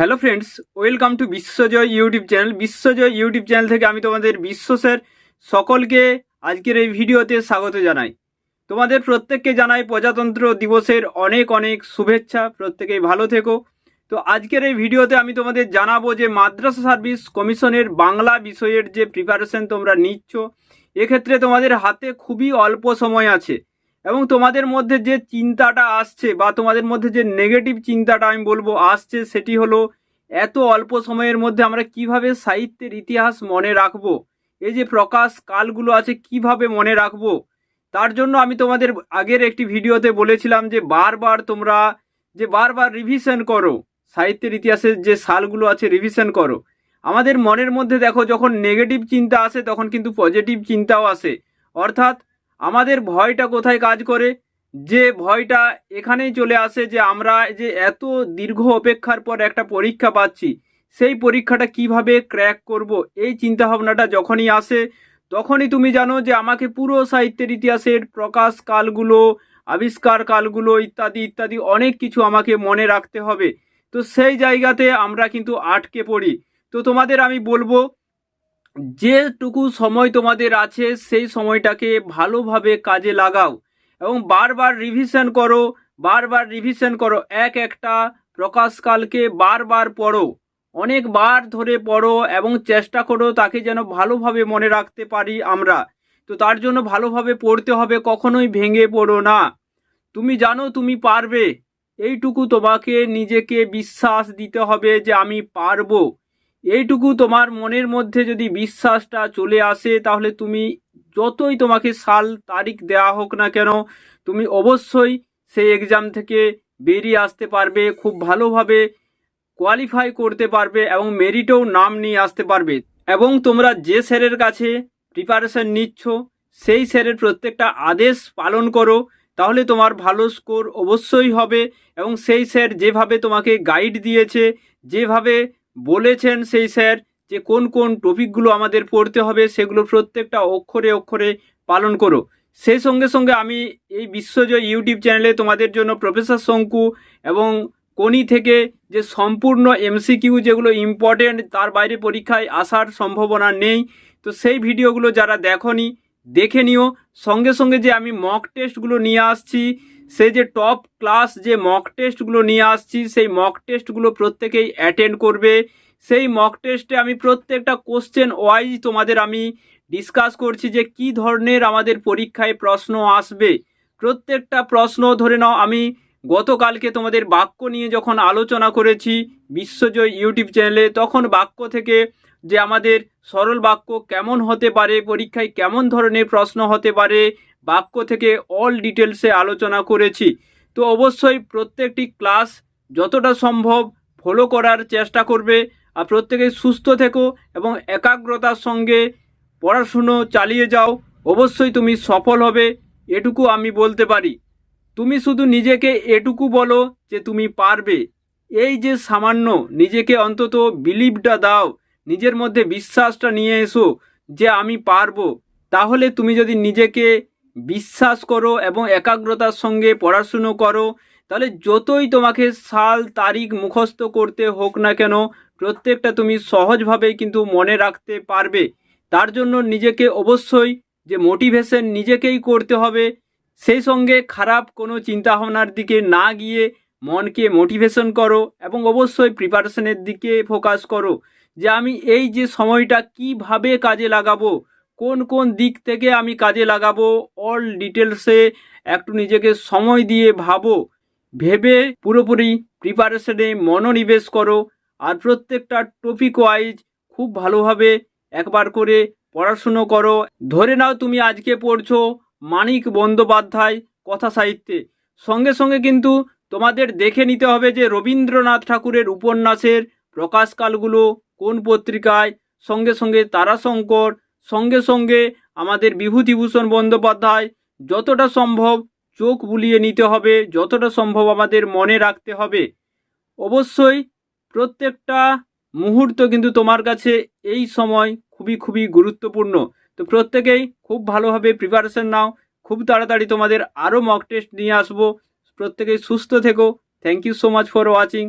Hello friends welcome to Biswajoy YouTube channel Biswajoy YouTube channel থেকে আমি তোমাদের বিশ্বসের সকলকে আজকের এই ভিডিওতে স্বাগত জানাই। তোমাদের প্রত্যেককে জানাই প্রজাতন্ত্র দিবসের অনেক অনেক শুভেচ্ছা। প্রত্যেকেই ভালো থেকো। তো আজকের এই ভিডিওতে আমি তোমাদের জানাব যে মাদ্রাসা সার্ভিস কমিশনের বাংলা বিষয়ের যে প্রিপারেশন তোমরা নিচ্ছ, এক্ষেত্রে তোমাদের হাতে খুবই অল্প সময় আছে। এবং তোমাদের মধ্যে যে চিন্তাটা আসছে বা তোমাদের মধ্যে যে নেগেটিভ চিন্তাটা আমি বলব আসছে, সেটি হলো এত অল্প সময়ের মধ্যে আমরা কীভাবে সাহিত্যের ইতিহাস মনে রাখব? এই যে প্রকাশ কালগুলো আছে, কীভাবে মনে রাখব? তার জন্য আমি তোমাদের আগের একটি ভিডিওতে বলেছিলাম যে বারবার তোমরা যে বারবার রিভিশন করো, সাহিত্যের ইতিহাসের যে সালগুলো আছে রিভিশন করো। আমাদের মনের মধ্যে দেখো, যখন নেগেটিভ চিন্তা আসে, তখন কিন্তু পজিটিভ চিন্তাও আসে। অর্থাৎ আমাদের ভয়টা কোথায় কাজ করে? যে ভয়টা এখানেই চলে আসে যে আমরা যে এত দীর্ঘ অপেক্ষার পর একটা পরীক্ষা পাচ্ছি, সেই পরীক্ষাটা কীভাবে ক্র্যাক করব? এই চিন্তাভাবনাটা যখনই আসে, তখনই তুমি জানো যে আমাকে পুরো সাহিত্যের ইতিহাসের প্রকাশ কালগুলো, আবিষ্কার কালগুলো ইত্যাদি ইত্যাদি অনেক কিছু আমাকে মনে রাখতে হবে। তো সেই জায়গাতে আমরা কিন্তু আটকে পড়ি। তো তোমাদের আমি বলব যেটুকু সময় তোমাদের আছে, সেই সময়টাকে ভালোভাবে কাজে লাগাও এবং বারবার রিভিশন করো, বারবার রিভিশন করো, এক একটা প্রকাশকালকে বারবার পড়ো, অনেকবার ধরে পড়ো এবং চেষ্টা করো তাকে যেন ভালোভাবে মনে রাখতে পারি আমরা। তো তার জন্য ভালোভাবে পড়তে হবে, কখনোই ভেঙে পড়ো না। তুমি জানো তুমি পারবে, এইটুকু তোমাকে নিজেকে বিশ্বাস দিতে হবে যে আমি পারব। এইটুকু তোমার মনের মধ্যে যদি বিশ্বাসটা চলে আসে, তাহলে তুমি যতই তোমাকে সাল, তারিখ দেওয়া হোক না কেন, তুমি অবশ্যই সেই এক্সাম থেকে বেরিয়ে আসতে পারবে, খুব ভালোভাবে কোয়ালিফাই করতে পারবে এবং মেরিটেও নাম নিয়ে আসতে পারবে। এবং তোমরা যে স্যারের কাছে প্রিপারেশন নিচ্ছ, সেই স্যারের প্রত্যেকটা আদেশ পালন করো, তাহলে তোমার ভালো স্কোর অবশ্যই হবে এবং সেই স্যার যেভাবে তোমাকে গাইড দিয়েছে, যেভাবে বলেছেন সেই স্যার যে কোন কোন টপিকগুলো আমাদের পড়তে হবে সেগুলো প্রত্যেকটা অক্ষরে অক্ষরে পালন করো। সেই সঙ্গে সঙ্গে আমি এই বিশ্বজয় ইউটিউব চ্যানেলে তোমাদের জন্য প্রফেসর শঙ্কু এবং কোনি থেকে যে সম্পূর্ণ এমসিকিউ যেগুলো ইম্পর্টেন্ট তার বাইরে পরীক্ষায় আসার সম্ভাবনা নেই। তো সেই ভিডিওগুলো যারা দেখনি, দেখে নিও। সঙ্গে সঙ্গে যে আমি মক টেস্টগুলো নিয়ে আসছি সেই যে টপ ক্লাস যে মক টেস্টগুলো নিয়ে আসছি, সেই মক টেস্টগুলো প্রত্যেকেই অ্যাটেন্ড করবে। সেই মক টেস্টে আমি প্রত্যেকটা কোশ্চেন ওয়াইজ তোমাদের আমি ডিসকাস করছি যে কি ধরনের আমাদের পরীক্ষায় প্রশ্ন আসবে। প্রত্যেকটা প্রশ্ন ধরে নাও, আমি গতকালকে তোমাদের বাক্য নিয়ে যখন আলোচনা করেছি বিশ্বজয় ইউটিউব চ্যানেলে, তখন বাক্য থেকে যে আমাদের সরল বাক্য কেমন হতে পারে, পরীক্ষায় কেমন ধরনের প্রশ্ন হতে পারে বাক্য থেকে অল ডিটেলসে আলোচনা করেছি। তো অবশ্যই প্রত্যেকটি ক্লাস যতটা সম্ভব ফলো করার চেষ্টা করবে আর প্রত্যেকেই সুস্থ থেকো এবং একাগ্রতার সঙ্গে পড়াশুনো চালিয়ে যাও। অবশ্যই তুমি সফল হবে, এটুকু আমি বলতে পারি। তুমি শুধু নিজেকে এটুকু বলো যে তুমি পারবে। এই যে সামান্য নিজেকে অন্তত বিলিভটা দাও, নিজের মধ্যে বিশ্বাসটা নিয়ে এসো যে আমি পারব। তাহলে তুমি যদি নিজেকে বিশ্বাস করো এবং একাগ্রতার সঙ্গে পড়াশুনো করো। তাহলে যতই তোমাকে সাল, তারিখ মুখস্থ করতে হোক না কেন, প্রত্যেকটা তুমি সহজভাবে কিন্তু মনে রাখতে পারবে। তার জন্য নিজেকে অবশ্যই যে মোটিভেশন নিজেকেই করতে হবে, সেই সঙ্গে খারাপ কোনো চিন্তাভাবনার দিকে না গিয়ে মনকে মোটিভেশন করো এবং অবশ্যই প্রিপারেশনের দিকে ফোকাস করো যে আমি এই যে সময়টা কীভাবে কাজে লাগাবো কোন কোন দিক থেকে আমি কাজে লাগাবো অল ডিটেলসে একটু নিজেকে সময় দিয়ে ভাবো। ভেবে পুরোপুরি প্রিপারেশনে মনোনিবেশ করো। আর প্রত্যেকটা টপিক ওয়াইজ খুব ভালোভাবে একবার করে পড়াশুনো করো। ধরে নাও তুমি আজকে পড়ছো মানিক বন্দ্যোপাধ্যায় কথা সাহিত্যে। সঙ্গে সঙ্গে কিন্তু তোমাদের দেখে নিতে হবে যে রবীন্দ্রনাথ ঠাকুরের উপন্যাসের প্রকাশকালগুলো কোন পত্রিকায়, সঙ্গে সঙ্গে তারাশঙ্কর সঙ্গে সঙ্গে আমাদের বিভূতিভূষণ বন্দ্যোপাধ্যায় যতটা সম্ভব চোখ বুলিয়ে নিতে হবে, যতটা সম্ভব আমাদের মনে রাখতে হবে। অবশ্যই প্রত্যেকটা মুহূর্ত কিন্তু তোমার কাছে এই সময় খুবই খুবই গুরুত্বপূর্ণ। তো প্রত্যেকেই খুব ভালোভাবে প্রিপারেশন নাও, খুব তাড়াতাড়ি তোমাদের আরও মক টেস্ট নিয়ে আসব। প্রত্যেকেই সুস্থ থেকো। Thank you so much for watching